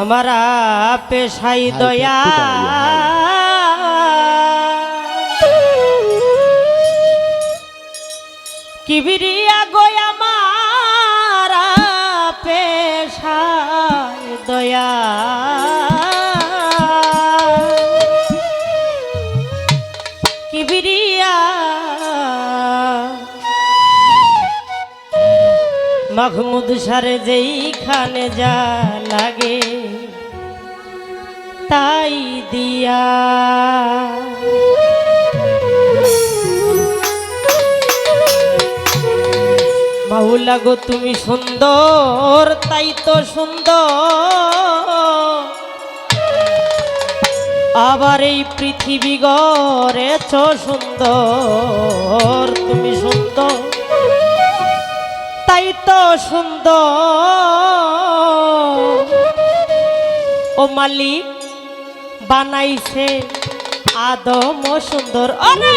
আমারা পেশাই দয়া। কিবিরিয়া গয় আমারা পেশাই দয়া। কিবিরিয়া মাহমুদ সারে যেইখানে যা লাগে। তাই দিয়া। মাহুলা গো, তুমি সুন্দর, তাই তো সুন্দর। আবার এই পৃথিবী গড়েছ সুন্দর, তুমি সুন্দর, তাই তো সুন্দর। ও মালিক বানাইছে। আদম সুন্দর। আলী